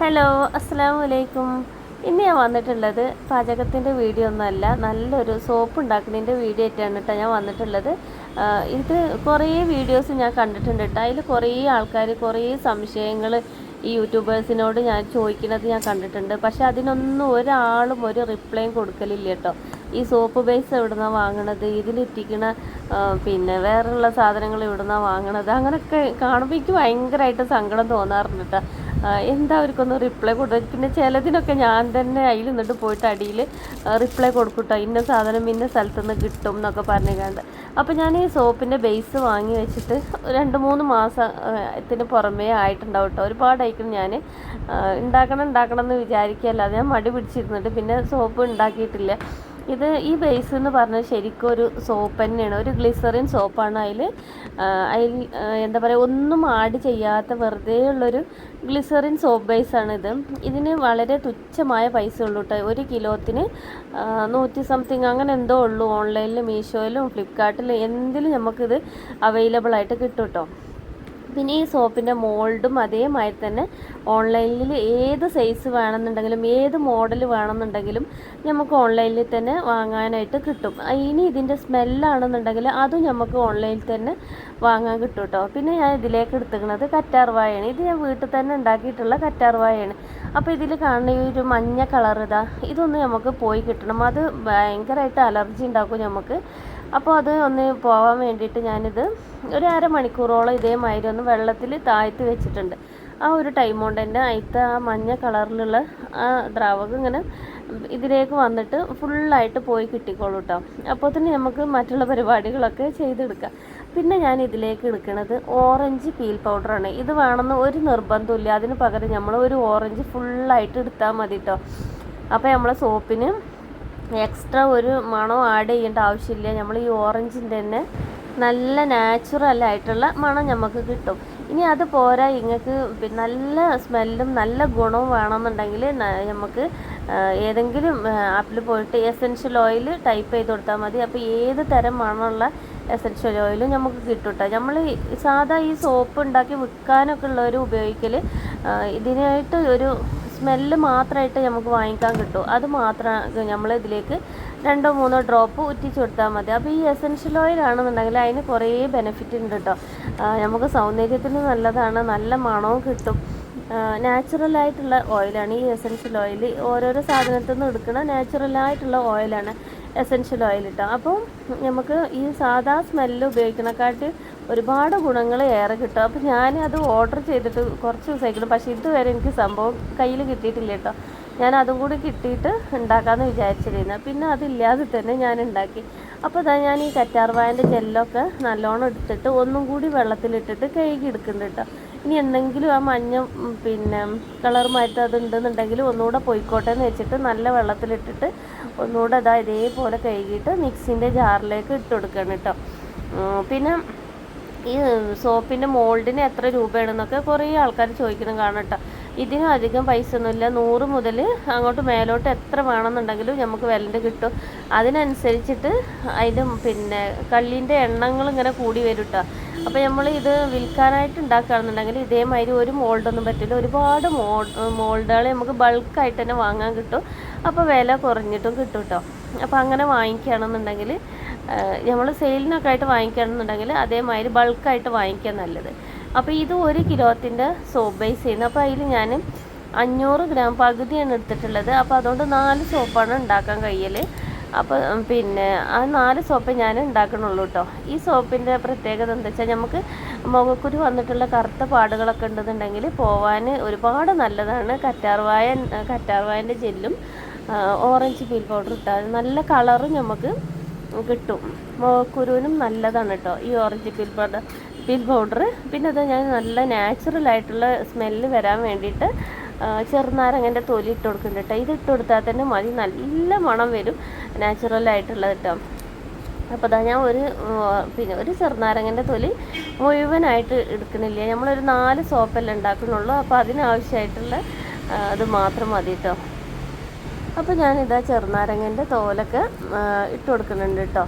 Hello അസ്സാം വലൈക്കും ഇന്ന് ഞാൻ വന്നിട്ടുള്ളത് പാചകത്തിന്റെ വീഡിയോ ഒന്നുമല്ല നല്ലൊരു സോപ്പ് ഉണ്ടാക്കുന്നതിന്റെ വീഡിയോ ആയിട്ടാണ് കേട്ടോ ഞാൻ വന്നിട്ടുള്ളത്. ഇത് കുറേ വീഡിയോസ് ഞാൻ കണ്ടിട്ടുണ്ട് കേട്ടോ. അതിൽ കുറേ ആൾക്കാർ കുറേ സംശയങ്ങൾ ഈ യൂട്യൂബേഴ്സിനോട് ഞാൻ ചോദിക്കുന്നത് ഞാൻ കണ്ടിട്ടുണ്ട്. പക്ഷെ അതിനൊന്നും ഒരാളും ഒരു റിപ്ലൈയും കൊടുക്കലില്ല കേട്ടോ. ഈ സോപ്പ് ബേസ് എവിടുന്നാണ് വാങ്ങണത്? ഇതിലിറ്റിക്കണ പിന്നെ വേറെയുള്ള സാധനങ്ങൾ എവിടുന്നാണ് വാങ്ങണത്? അങ്ങനെയൊക്കെ കാണുമ്പോൾ എനിക്ക് ഭയങ്കരമായിട്ട് സങ്കടം തോന്നാറുണ്ട് കേട്ടോ. എന്താ അവർക്കൊന്ന് റിപ്ലൈ കൊടുക്കുക പിന്നെ ചിലതിനൊക്കെ ഞാൻ തന്നെ അതിൽ നിന്നിട്ട് പോയിട്ട് അടിയിൽ റിപ്ലൈ കൊടുക്കൂട്ടോ. ഇന്ന സാധനം ഇന്ന സ്ഥലത്ത് നിന്ന് കിട്ടും എന്നൊക്കെ പറഞ്ഞുകൊണ്ട് അപ്പോൾ ഞാൻ ഈ സോപ്പിന്റെ ബേസ് വാങ്ങി വെച്ചിട്ട് രണ്ട് മൂന്ന് മാസത്തിന് പുറമേ ആയിട്ടുണ്ടാവും കേട്ടോ ഒരുപാടായിരിക്കും ഞാൻ ഉണ്ടാക്കണം ഉണ്ടാക്കണം എന്ന് വിചാരിക്കുകയല്ലാതെ ഞാൻ മടി പിടിച്ചിരുന്നിട്ട് പിന്നെ സോപ്പ് ഉണ്ടാക്കിയിട്ടില്ല. ഇത് ഈ ബേസ് എന്ന് പറഞ്ഞാൽ ശരിക്കും ഒരു സോപ്പ് തന്നെയാണ്. ഒരു ഗ്ലിസറിൻ സോപ്പാണ് അതിൽ അതിൽ എന്താ പറയുക ഒന്നും ആഡ് ചെയ്യാത്ത വെറുതെ ഉള്ളൊരു ഗ്ലിസറിൻ സോപ്പ് ബേസാണ് ഇത്. ഇതിന് വളരെ തുച്ഛമായ പൈസ ഉള്ളൂ കേട്ടോ ഒരു കിലോത്തിന് നൂറ്റി സംതിങ് അങ്ങനെ എന്തോ ഉള്ളൂ. ഓൺലൈനിലും മീഷോയിലും ഫ്ലിപ്കാർട്ടിലും എന്തിലും നമുക്കിത് അവൈലബിൾ ആയിട്ട് കിട്ടും കേട്ടോ പിന്നെ ഈ സോപ്പിന്റെ മോൾഡും അതേമാതിരി തന്നെ ഓൺലൈനിൽ ഏത് സൈസ് വേണമെന്നുണ്ടെങ്കിലും ഏത് മോഡൽ വേണമെന്നുണ്ടെങ്കിലും നമുക്ക് ഓൺലൈനിൽ തന്നെ വാങ്ങാനായിട്ട് കിട്ടും. ഇനി ഇതിന്റെ സ്മെല്ലാണെന്നുണ്ടെങ്കിൽ അതും നമുക്ക് ഓൺലൈനിൽ തന്നെ വാങ്ങാൻ കിട്ടും കേട്ടോ പിന്നെ ഞാൻ ഇതിലേക്ക് എടുത്തിരിക്കുന്നത് കറ്റാർവാഴയാണ് ഇത് ഞാൻ വീട്ടിൽ തന്നെ ഉണ്ടാക്കിയിട്ടുള്ള കറ്റാർവാഴയാണ് അപ്പോൾ ഇതിൽ കാണുന്ന ഈ ഒരു മഞ്ഞ കളർ ഇതാ ഇതൊന്ന് നമുക്ക് പോയി കിട്ടണം. അത് ഭയങ്കരമായിട്ട് അലർജി ഉണ്ടാക്കും നമുക്ക്. അപ്പോൾ അത് ഒന്ന് പോവാൻ വേണ്ടിയിട്ട് ഞാനിത് ഒരു അരമണിക്കൂറോളം ഇതേമാതിരി ഒന്ന് വെള്ളത്തിൽ താഴ്ത്തി വെച്ചിട്ടുണ്ട്. ആ ഒരു ടൈം കൊണ്ട് തന്നെ അതിലത്തെ ആ മഞ്ഞ കളറിലുള്ള ആ ദ്രാവകം ഇങ്ങനെ ഇതിലേക്ക് വന്നിട്ട് ഫുള്ളായിട്ട് പോയി കിട്ടിക്കോളൂ കേട്ടോ അപ്പോൾ തന്നെ നമുക്ക് മറ്റുള്ള പരിപാടികളൊക്കെ ചെയ്തെടുക്കാം. പിന്നെ ഞാൻ ഇതിലേക്ക് എടുക്കുന്നത് ഓറഞ്ച് പീൽ പൗഡറാണ് ഇത് വേണമെന്ന് ഒരു നിർബന്ധമില്ല അതിന് പകരം നമ്മൾ ഒരു ഓറഞ്ച് ഫുള്ളായിട്ട് എടുത്താൽ മതി കേട്ടോ അപ്പോൾ നമ്മളെ സോപ്പിന് എക്സ്ട്രാ ഒരു മണം ആഡ് ചെയ്യേണ്ട ആവശ്യമില്ല. നമ്മൾ ഈ ഓറഞ്ചിന്റെ തന്നെ നല്ല നാച്ചുറലായിട്ടുള്ള മണം നമുക്ക് കിട്ടും. ഇനി അത് പോരാ ഇങ്ങക്ക് നല്ല സ്മെല്ലും നല്ല ഗുണവും വേണമെന്നുണ്ടെങ്കിൽ നമുക്ക് ഏതെങ്കിലും ആപ്പിൽ പോയിട്ട് എസെൻഷ്യൽ ഓയിൽ ടൈപ്പ് ചെയ്ത് കൊടുത്താൽ മതി. അപ്പോൾ ഏത് തരം മണമുള്ള എസെൻഷ്യൽ ഓയിലും നമുക്ക് കിട്ടും കേട്ടോ നമ്മൾ സാധാ ഈ സോപ്പ് ഉണ്ടാക്കി വിൽക്കാനൊക്കെ ഉള്ളവർ ഉപയോഗിക്കൽ ഇതിനായിട്ട് ഒരു സ്മെല്ല് മാത്രമായിട്ട് നമുക്ക് വാങ്ങിക്കാൻ കിട്ടും. അത് മാത്രം നമ്മൾ ഇതിലേക്ക് രണ്ടോ മൂന്നോ ഡ്രോപ്പ് ഉറ്റിച്ച് കൊടുത്താൽ മതി. അപ്പോൾ ഈ എസെൻഷ്യൽ ഓയിൽ ആണെന്നുണ്ടെങ്കിൽ അതിന് കുറേ ബെനിഫിറ്റ് ഉണ്ട് കേട്ടോ നമുക്ക് സൗന്ദര്യത്തിന് നല്ലതാണ്. നല്ല മണവും കിട്ടും. നാച്ചുറലായിട്ടുള്ള ഓയിലാണ് ഈ എസെൻഷ്യൽ ഓയിൽ ഓരോരോ സാധനത്തിൽ നിന്ന് എടുക്കുന്ന നാച്ചുറലായിട്ടുള്ള ഓയിലാണ് എസെൻഷ്യൽ ഓയിൽ ഇട്ടോ അപ്പോൾ നമുക്ക് ഈ സാധാ സ്മെല്ല് ഉപയോഗിക്കണക്കാട്ട് ഒരുപാട് ഗുണങ്ങൾ ഏറെ കിട്ടും. അപ്പോൾ അത് ഓർഡർ ചെയ്തിട്ട് കുറച്ച് ദിവസമായിരിക്കണം പക്ഷേ ഇതുവരെ എനിക്ക് സംഭവം കയ്യിൽ കിട്ടിയിട്ടില്ല കേട്ടോ. ഞാൻ അതും കൂടി കിട്ടിയിട്ട് ഉണ്ടാക്കാമെന്ന് വിചാരിച്ചിരുന്നു. പിന്നെ അതില്ലാതെ തന്നെ ഞാൻ ഉണ്ടാക്കി. അപ്പോൾ ഇതാ ഞാൻ ഈ കറ്റാർവായന്റെ ജെല്ലൊക്കെ നല്ലോണം എടുത്തിട്ട് ഒന്നും കൂടി വെള്ളത്തിലിട്ടിട്ട് കഴുകി എടുക്കുന്നുണ്ട് കേട്ടോ. ഇനി എന്തെങ്കിലും ആ മഞ്ഞ പിന്നെ കളർ മാറ്റം അത് ഉണ്ടെന്നുണ്ടെങ്കിൽ ഒന്നുകൂടെ പോയിക്കോട്ടെ എന്ന് വെച്ചിട്ട് നല്ല വെള്ളത്തിലിട്ടിട്ട് ഒന്നുകൂടെ അതാ ഇതേപോലെ കഴുകിയിട്ട് മിക്സിന്റെ ജാറിലേക്ക് ഇട്ട് കൊടുക്കണം കേട്ടോ. പിന്നെ ഈ സോപ്പിന്റെ മോൾഡിന് എത്ര രൂപയാണെന്നൊക്കെ കുറേ ആൾക്കാർ ചോദിക്കണം കാണട്ടോ ഇതിനും അധികം പൈസ ഒന്നുമില്ല നൂറ് മുതൽ അങ്ങോട്ട് മേലോട്ട് എത്ര വേണമെന്നുണ്ടെങ്കിലും നമുക്ക് വിലന്റെ കിട്ടും. അതിനനുസരിച്ചിട്ട് അതിന്റെ പിന്നെ കള്ളീന്റെ എണ്ണങ്ങൾ ഇങ്ങനെ കൂടി വരും കേട്ടോ. അപ്പോൾ നമ്മൾ ഇത് വിൽക്കാനായിട്ട് ഉണ്ടാക്കുകയാണെന്നുണ്ടെങ്കിൽ ഇതേമാതിരി ഒരു മോൾഡൊന്നും പറ്റില്ല. ഒരുപാട് മോൾ മോൾഡുകൾ നമുക്ക് ബൾക്കായിട്ട് തന്നെ വാങ്ങാൻ കിട്ടും. അപ്പോൾ വില കുറഞ്ഞിട്ടും കിട്ടും കേട്ടോ. അപ്പോൾ അങ്ങനെ വാങ്ങിക്കുകയാണെന്നുണ്ടെങ്കിൽ നമ്മൾ സെയിലിനൊക്കെ ആയിട്ട് വാങ്ങിക്കണമെന്നുണ്ടെങ്കിൽ അതേമാതിരി ബൾക്കായിട്ട് വാങ്ങിക്കാൻ നല്ലത്. അപ്പോൾ ഇത് ഒരു കിലോത്തിന്റെ സോപ്പ് ബേസ് ചെയ്യുന്നത് അപ്പോൾ അതിൽ ഞാൻ അഞ്ഞൂറ് ഗ്രാം പകുതിയാണ് എടുത്തിട്ടുള്ളത്. അപ്പോൾ അതുകൊണ്ട് നാല് സോപ്പാണ് ഉണ്ടാക്കാൻ കഴിയൽ അപ്പോൾ പിന്നെ ആ നാല് സോപ്പ് ഞാൻ ഉണ്ടാക്കണുള്ളൂ കേട്ടോ ഈ സോപ്പിന്റെ പ്രത്യേകത എന്താ വെച്ചാൽ നമുക്ക് മുഖക്കുരു വന്നിട്ടുള്ള കറുത്ത പാടുകളൊക്കെ ഉണ്ടെന്നുണ്ടെങ്കിൽ പോവാൻ ഒരുപാട് നല്ലതാണ്. കറ്റാർവായ കറ്റാർവായന്റെ ജെല്ലും ഓറഞ്ച് പീൽ പൗഡർ ഇട്ടാൽ നല്ല കളറും നമുക്ക് കിട്ടും. കുരുവിനും നല്ലതാണ് കേട്ടോ ഈ orange peel powder peel powder പിന്നെ അത് ഞാൻ നല്ല നാച്ചുറൽ ആയിട്ടുള്ള സ്മെല്ല് വരാൻ വേണ്ടിയിട്ട് ചെറുനാരങ്ങന്റെ തൊലി ഇട്ട് കൊടുക്കുന്നുണ്ട് കേട്ടോ ഇത് ഇട്ട് കൊടുത്താൽ തന്നെ മതി. നല്ല മണം വരും നാച്ചുറൽ ആയിട്ടുള്ളത് കേട്ടോ അപ്പോൾ അതാ ഞാൻ ഒരു പിന്നെ ഒരു ചെറുനാരങ്ങന്റെ തൊലി മുഴുവനായിട്ട് എടുക്കണില്ല നമ്മളൊരു നാല് സോപ്പല്ലേ ഉണ്ടാക്കുന്നുള്ളൂ. അപ്പോൾ അതിനാവശ്യമായിട്ടുള്ള അത് മാത്രം മതി കേട്ടോ അപ്പോൾ ഞാനിതാ ചെറുനാരങ്ങന്റെ തോലൊക്കെ ഇട്ട് കൊടുക്കുന്നുണ്ട് കേട്ടോ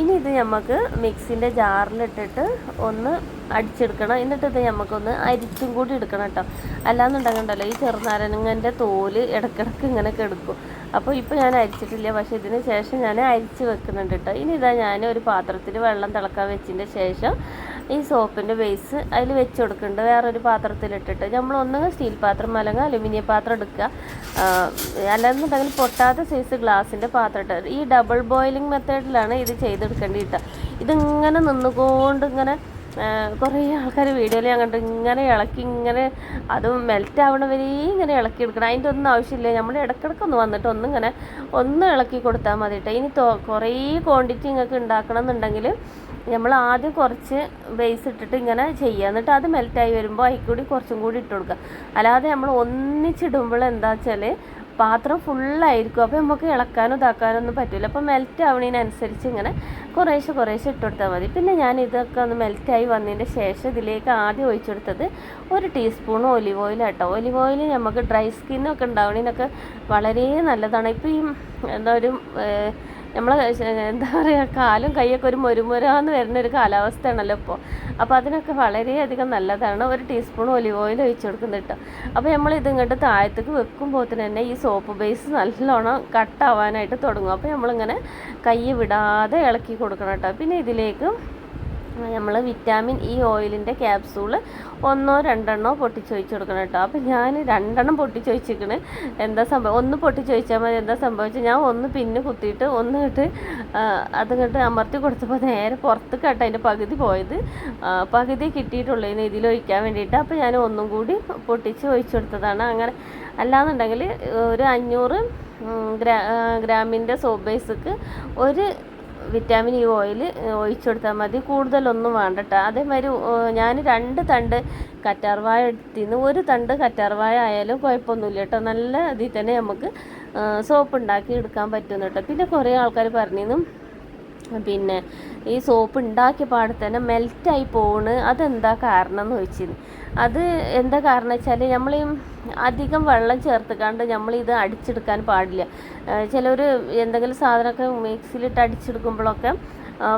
ഇനി ഇത് നമുക്ക് മിക്സിന്റെ ജാറിലിട്ടിട്ട് ഒന്ന് അടിച്ചെടുക്കണം. എന്നിട്ട് ഇത് നമുക്കൊന്ന് അരിച്ചും കൂടി എടുക്കണം കേട്ടോ അല്ലാന്നുണ്ടെങ്കിണ്ടല്ലോ ഈ ചെറുനാരങ്ങന്റെ തോൽ ഇടക്കിടക്ക് ഇങ്ങനെ കെടുക്കും. അപ്പോൾ ഇപ്പോൾ ഞാൻ അരിച്ചിട്ടില്ല പക്ഷേ ഇതിന് ശേഷം ഞാൻ അരിച്ച് വെക്കുന്നുണ്ട് കേട്ടോ ഇനി ഇതാ ഞാൻ ഒരു പാത്രത്തിൽ വെള്ളം തിളക്കാൻ വെച്ചതിന്റെ ശേഷം ഈ സോപ്പിന്റെ ബേസ് അതിൽ വെച്ച് കൊടുക്കുന്നുണ്ട് വേറൊരു പാത്രത്തിലിട്ടിട്ട്. നമ്മൾ ഒന്നുകിൽ സ്റ്റീൽ പാത്രം അല്ലെങ്കിൽ അലുമിനിയം പാത്രം എടുക്കുക. അല്ലാന്നുണ്ടെങ്കിൽ പൊട്ടാത്ത സൈസ് ഗ്ലാസിന്റെ പാത്രം ഇട്ട്. ഈ ഡബിൾ ബോയിലിംഗ് മെത്തേഡിലാണ് ഇത് ചെയ്തെടുക്കേണ്ടി കേട്ടോ ഇതിങ്ങനെ നിന്നുകൊണ്ട് ഇങ്ങനെ കുറേ ആൾക്കാർ വീഡിയോയിൽ ഞാൻ കണ്ടു ഇങ്ങനെ ഇളക്കി ഇങ്ങനെ അതും മെൽറ്റ് ആവണ വരെ ഇങ്ങനെ ഇളക്കി എടുക്കണം. അതിന്റെ ഒന്നും ആവശ്യമില്ല. നമ്മൾ ഇടക്കിടക്ക് ഒന്ന് വന്നിട്ട് ഒന്ന് ഇങ്ങനെ ഒന്ന് ഇളക്കി കൊടുത്താൽ മതി കേട്ടോ ഇനി കുറേ ക്വാണ്ടിറ്റി നിങ്ങൾക്ക് ഉണ്ടാക്കണം എന്നുണ്ടെങ്കിൽ നമ്മൾ ആദ്യം കുറച്ച് ബേസ് ഇട്ടിട്ട് ഇങ്ങനെ ചെയ്യുക. എന്നിട്ട് അത് മെൽറ്റായി വരുമ്പോൾ അതിൽ കൂടി കുറച്ചും കൂടി ഇട്ട് കൊടുക്കുക. അല്ലാതെ നമ്മൾ ഒന്നിച്ചിടുമ്പോൾ എന്താ വെച്ചാൽ പാത്രം ഫുള്ളായിരിക്കും അപ്പോൾ നമുക്ക് ഇളക്കാനോ ഇതാക്കാനോ ഒന്നും പറ്റില്ല അപ്പോൾ മെൽറ്റ് ആവണതിനനുസരിച്ച് ഇങ്ങനെ കുറേശ്ശെ കുറേശ്ശെ ഇട്ട് കൊടുത്താൽ മതി. പിന്നെ ഞാൻ ഇതൊക്കെ ഒന്ന് മെൽറ്റായി വന്നതിന്റെ ശേഷം ഇതിലേക്ക് ആദ്യം ഒഴിച്ചു കൊടുത്തത് ഒരു ടീസ്പൂൺ ഒലിവ് ഓയിൽ കേട്ടോ ഒലിവ് ഓയിൽ നമുക്ക് ഡ്രൈ സ്കിന്നൊക്കെ ഉണ്ടാവണതിനൊക്കെ വളരെ നല്ലതാണ്. ഇപ്പോൾ ഈ എന്താ ഒരു നമ്മൾ എന്താ പറയുക കാലും കൈയൊക്കെ ഒരു മൊരുമുരാന്ന് വരുന്ന ഒരു കാലാവസ്ഥയാണല്ലോ ഇപ്പോൾ അപ്പോൾ അതിനൊക്കെ വളരെയധികം നല്ലതാണ്. ഒരു ടീസ്പൂൺ ഒലിവ് ഓയിൽ ഒഴിച്ചു കൊടുക്കുന്നത് കേട്ടോ. അപ്പോൾ നമ്മൾ ഇത് ഇങ്ങോട്ട് താഴത്തേക്ക് വെക്കുമ്പോൾ തന്നെ ഈ സോപ്പ് ബേസ് നല്ലോണം കട്ടാവാനായിട്ട് തുടങ്ങും. അപ്പോൾ നമ്മളിങ്ങനെ കൈ വിടാതെ ഇളക്കി കൊടുക്കണം കേട്ടോ. പിന്നെ ഇതിലേക്ക് നമ്മൾ വിറ്റാമിൻ ഇ ഓയിലിന്റെ ക്യാപ്സൂൾ ഒന്നോ രണ്ടെണ്ണോ പൊട്ടിച്ച് കൊടുക്കണം കേട്ടോ. അപ്പോൾ ഞാൻ രണ്ടെണ്ണം പൊട്ടിച്ച് ഒഴിച്ചിരിക്കണ് എന്താ സംഭവം? ഒന്ന് പൊട്ടിച്ച് ഒഴിച്ചാൽ മതി. എന്താ സംഭവിച്ചത് ഞാൻ ഒന്ന് പിന്നെ കുത്തിയിട്ട് ഒന്ന് ഇട്ട് അത് കിട്ട് അമർത്തി കൊടുത്തപ്പോൾ നേരെ പുറത്ത് കേട്ടോ അതിന്റെ പകുതി പോയത്. പകുതി കിട്ടിയിട്ടുള്ളതിന് ഇതിലൊഴിക്കാൻ വേണ്ടിയിട്ട്. അപ്പോൾ ഞാൻ ഒന്നും കൂടി പൊട്ടിച്ച് ഒഴിച്ചു കൊടുത്തതാണ്. അങ്ങനെ അല്ലാന്നുണ്ടെങ്കിൽ ഒരു അഞ്ഞൂറ് ഗ്രാ ഗ്രാമിന്റെ സോപ്പ് ബേസ്ക്ക് ഒരു വിറ്റാമിൻ ഇ ഓയിൽ ഒഴിച്ചു കൊടുത്താൽ മതി. കൂടുതലൊന്നും വേണ്ട കേട്ടോ അതേമാതിരി ഞാൻ രണ്ട് തണ്ട് കറ്റാർവാഴ എടുത്തിന്ന് ഒരു തണ്ട് കറ്റാർവാഴ ആയാലും കുഴപ്പമൊന്നുമില്ല കേട്ടോ. നല്ല ഇതിൽ തന്നെ നമുക്ക് സോപ്പ് ഉണ്ടാക്കി എടുക്കാൻ പറ്റുന്നു കേട്ടോ. പിന്നെ കുറേ ആൾക്കാർ പറഞ്ഞിരുന്നു പിന്നെ ഈ സോപ്പ് ഉണ്ടാക്കിയ പാടെ തന്നെ മെൽറ്റായി പോണ്. അതെന്താ കാരണം എന്ന് ചോദിച്ചിരുന്നു അത് എന്താ കാരണം വെച്ചാൽ നമ്മൾ അധികം വെള്ളം ചേർത്തുകാണ്ട് നമ്മൾ ഇത് അടിച്ചെടുക്കാൻ പാടില്ല. ചിലർ എന്തെങ്കിലും സാധനമൊക്കെ മിക്സിയിലിട്ട് അടിച്ചെടുക്കുമ്പോഴൊക്കെ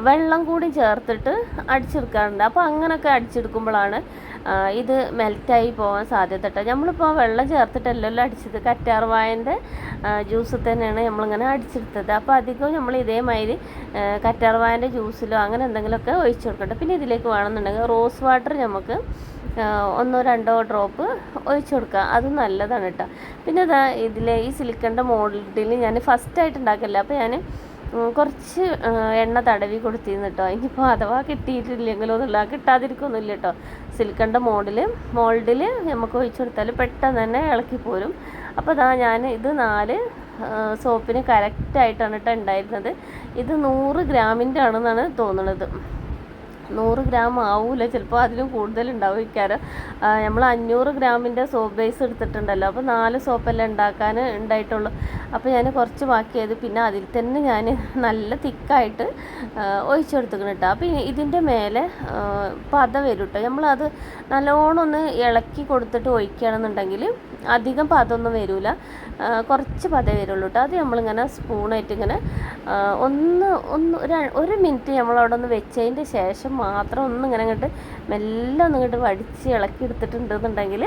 വെള്ളം കൂടി ചേർത്തിട്ട് അടിച്ചെടുക്കാറുണ്ട്. അപ്പോൾ അങ്ങനെയൊക്കെ അടിച്ചെടുക്കുമ്പോഴാണ് ഇത് മെൽറ്റായി പോകാൻ സാധ്യത കേട്ടോ നമ്മളിപ്പോൾ വെള്ളം ചേർത്തിട്ടല്ലല്ലോ അടിച്ചത്. കറ്റാർവായന്റെ ജ്യൂസ് തന്നെയാണ് നമ്മളിങ്ങനെ അടിച്ചെടുത്തത്. അപ്പോൾ അധികവും നമ്മൾ ഇതേമാതിരി കറ്റാർവായന്റെ ജ്യൂസിലോ അങ്ങനെ എന്തെങ്കിലുമൊക്കെ ഒഴിച്ചു കൊടുക്കട്ടെ. പിന്നെ ഇതിലേക്ക് വേണമെന്നുണ്ടെങ്കിൽ റോസ് വാട്ടർ നമുക്ക് ഒന്നോ രണ്ടോ ഡ്രോപ്പ് ഒഴിച്ചു കൊടുക്കുക. അത് നല്ലതാണ് കേട്ടോ. പിന്നെ അതാ ഇതിലെ ഈ സിലിക്കന്റെ മോഡലിൽ ഞാൻ ഫസ്റ്റായിട്ട് ഉണ്ടാക്കില്ല? അപ്പോൾ ഞാൻ കുറച്ച് എണ്ണ തടവി കൊടുത്തിരുന്നു കേട്ടോ ഇനിയിപ്പോൾ അഥവാ കിട്ടിയിട്ടില്ലെങ്കിലോ എന്നുള്ള കിട്ടാതിരിക്കൊന്നുമില്ല കേട്ടോ സിൽക്കന്റെ മോഡിൽ മോൾഡിൽ നമുക്ക് ഒഴിച്ചു കൊടുത്താൽ പെട്ടെന്ന് തന്നെ ഇളക്കി പോരും. അപ്പോൾ ഇതാ ഞാൻ ഇത് നാല് സോപ്പിന് കറക്റ്റായിട്ടാണ് കേട്ടോ ഉണ്ടായിരുന്നത്. ഇത് നൂറ് ഗ്രാമിന്റെ ആണെന്നാണ് തോന്നുന്നത് നൂറ് ഗ്രാം ആവൂല. ചിലപ്പോൾ അതിലും കൂടുതൽ ഉണ്ടാവും ഇക്കാരം നമ്മൾ അഞ്ഞൂറ് ഗ്രാമിന്റെ സോപ്പ് ബേസ് എടുത്തിട്ടുണ്ടല്ലോ. അപ്പോൾ നാല് സോപ്പെല്ലാം ഉണ്ടാക്കാൻ ഉണ്ടായിട്ടുള്ളൂ. അപ്പോൾ ഞാൻ കുറച്ച് ബാക്കിയത് പിന്നെ അതിൽ തന്നെ ഞാൻ നല്ല തിക്കായിട്ട് ഒഴിച്ചു കൊടുത്തിക്കണം കേട്ടോ അപ്പോൾ ഇതിന്റെ മേലെ പത വരും കേട്ടോ നമ്മളത് നല്ലോണം ഒന്ന് ഇളക്കി കൊടുത്തിട്ട് ഒഴിക്കുകയാണെന്നുണ്ടെങ്കിൽ അധികം പതൊന്നും വരില്ല കുറച്ച് പതേ വരുള്ളൂ കേട്ടോ അത് നമ്മളിങ്ങനെ സ്പൂണായിട്ട് ഇങ്ങനെ ഒന്ന് ഒന്ന് ഒരു മിനിറ്റ് നമ്മളവിടെ ഒന്ന് വെച്ചതിന്റെ ശേഷം മാത്രം ഒന്ന് ഇങ്ങനെ അങ്ങോട്ട് മെല്ലെ ഒന്ന് ഇങ്ങോട്ട് വടിച്ച് ഇളക്കി എടുത്തിട്ടുണ്ടെന്നുണ്ടെങ്കിൽ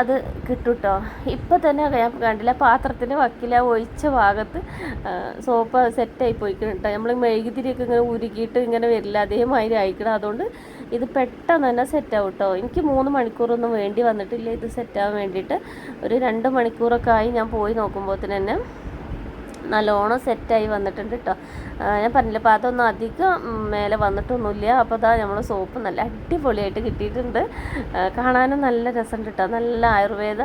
അത് കിട്ടും കേട്ടോ ഇപ്പം തന്നെ ഞാൻ കണ്ടില്ല പാത്രത്തിന്റെ വക്കില ഒഴിച്ച ഭാഗത്ത് സോപ്പ് സെറ്റായി പോയിക്കണം കേട്ടോ നമ്മൾ മെഴുകുതിരിയൊക്കെ ഇങ്ങനെ ഉരുകിയിട്ട് ഇങ്ങനെ വരില്ല അതേമാതിരി അയക്കണം അതുകൊണ്ട് ഇത് പെട്ടെന്ന് തന്നെ സെറ്റാവും കേട്ടോ എനിക്ക് മൂന്ന് മണിക്കൂറൊന്നും വേണ്ടി വന്നിട്ടില്ല ഇത് സെറ്റാവാൻ വേണ്ടിയിട്ട്. ഒരു രണ്ട് മണിക്കൂറൊക്കെ ആയി ഞാൻ പോയി നോക്കുമ്പോൾ തന്നെ. നല്ലോണം സെറ്റായി വന്നിട്ടുണ്ട് കേട്ടോ ഞാൻ പറഞ്ഞില്ല അപ്പോൾ അതൊന്നും അധികം മേലെ വന്നിട്ടൊന്നുമില്ല. അപ്പോൾ അതാ നമ്മൾ സോപ്പ് നല്ല അടിപൊളിയായിട്ട് കിട്ടിയിട്ടുണ്ട്. കാണാനും നല്ല രസമുണ്ട് കേട്ടോ നല്ല ആയുർവേദ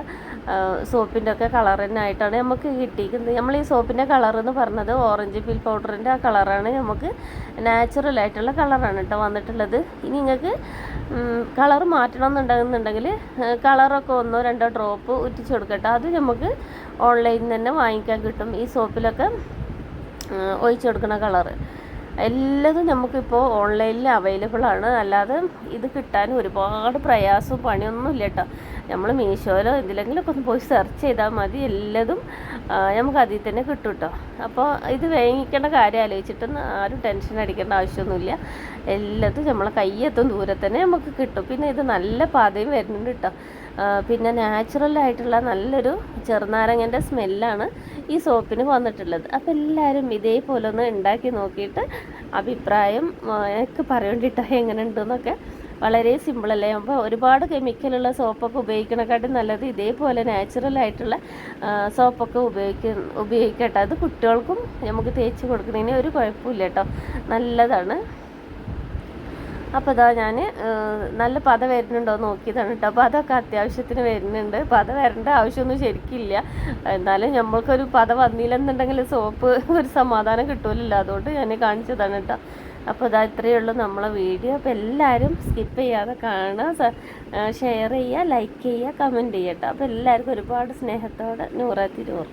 സോപ്പിന്റെ ഒക്കെ കളർ തന്നെ ആയിട്ടാണ് നമുക്ക് കിട്ടിയിരിക്കുന്നത്. നമ്മൾ ഈ സോപ്പിന്റെ കളർ എന്ന് പറഞ്ഞത് ഓറഞ്ച് പീൽ പൗഡറിന്റെ ആ കളറാണ് നമുക്ക് നാച്ചുറൽ ആയിട്ടുള്ള കളറാണ് കേട്ടോ വന്നിട്ടുള്ളത്. ഇനി നിങ്ങൾക്ക് കളർ മാറ്റണം എന്നുണ്ടെന്നുണ്ടെങ്കിൽ കളറൊക്കെ ഒന്നോ രണ്ടോ ഡ്രോപ്പ് ഉറ്റിച്ച് കൊടുക്കട്ടെ അത് നമുക്ക് ഓൺലൈനിൽ തന്നെ വാങ്ങിക്കാൻ കിട്ടും. ഈ സോപ്പിലൊക്കെ ഒഴിച്ചു കൊടുക്കുന്ന കളറ്. എല്ലാതും നമുക്കിപ്പോൾ ഓൺലൈനിൽ അവൈലബിൾ ആണ്. അല്ലാതെ ഇത് കിട്ടാൻ ഒരുപാട് പ്രയാസവും പണിയൊന്നും ഇല്ല കേട്ടോ. നമ്മൾ മീഷോയിലോ എന്തിലെങ്കിലുമൊക്കെ ഒന്ന് പോയി സെർച്ച് ചെയ്താൽ മതി. എല്ലാതും നമുക്ക് അതിൽ തന്നെ കിട്ടും കേട്ടോ അപ്പോൾ ഇത് വേങ്ങിക്കേണ്ട കാര്യം ആലോചിച്ചിട്ടൊന്നും ആരും ടെൻഷൻ അടിക്കേണ്ട ആവശ്യമൊന്നുമില്ല. എല്ലാത്തും നമ്മളെ കയ്യെത്തും ദൂരെ തന്നെ നമുക്ക് കിട്ടും. പിന്നെ ഇത് നല്ല പാതയും വരുന്നുണ്ട് കേട്ടോ പിന്നെ നാച്ചുറലായിട്ടുള്ള നല്ലൊരു ചെറുനാരങ്ങന്റെ സ്മെല്ലാണ് ഈ സോപ്പിന് വന്നിട്ടുള്ളത്. അപ്പോൾ എല്ലാവരും ഇതേപോലെ ഒന്ന് ഉണ്ടാക്കി നോക്കിയിട്ട് അഭിപ്രായം എനിക്ക് പറയേണ്ടിട്ടോ എങ്ങനെ ഉണ്ടെന്നൊക്കെ വളരെ സിമ്പിളല്ലേ അപ്പോൾ ഒരുപാട് കെമിക്കലുള്ള സോപ്പൊക്കെ ഉപയോഗിക്കണക്കാട്ടും നല്ലത് ഇതേപോലെ ആ, സോപ്പൊക്കെ ഉപയോഗിക്ക ഉപയോഗിക്കട്ടെ. അത് കുട്ടികൾക്കും നമുക്ക് തേച്ച് കൊടുക്കുന്നതിന് ഒരു കുഴപ്പമില്ല കേട്ടോ. നല്ലതാണ്. അപ്പോൾ ഇതാ ഞാൻ നല്ല പത വരുന്നുണ്ടോ നോക്കിയതാണ് കേട്ടോ. അപ്പോൾ അതൊക്കെ അത്യാവശ്യത്തിന് വരുന്നുണ്ട്. പത വരേണ്ട ആവശ്യമൊന്നും ശരിക്കില്ല. എന്നാലും നമ്മൾക്കൊരു പത വന്നില്ലെന്നുണ്ടെങ്കിൽ സോപ്പ് ഒരു സമാധാനം കിട്ടൂലല്ലോ. അതുകൊണ്ട് ഞാൻ കാണിച്ചതാണ് കേട്ടോ. അപ്പോൾ ഇതാ ഇത്രയേ ഉള്ളൂ നമ്മളെ വീഡിയോ. അപ്പോൾ എല്ലാവരും സ്കിപ്പ് ചെയ്യാതെ കാണുക. ഷെയർ ചെയ്യുക ലൈക്ക് ചെയ്യുക കമന്റ് ചെയ്യട്ടോ അപ്പോൾ എല്ലാവർക്കും ഒരുപാട് സ്നേഹത്തോടെ നൂറാ തിരൂർ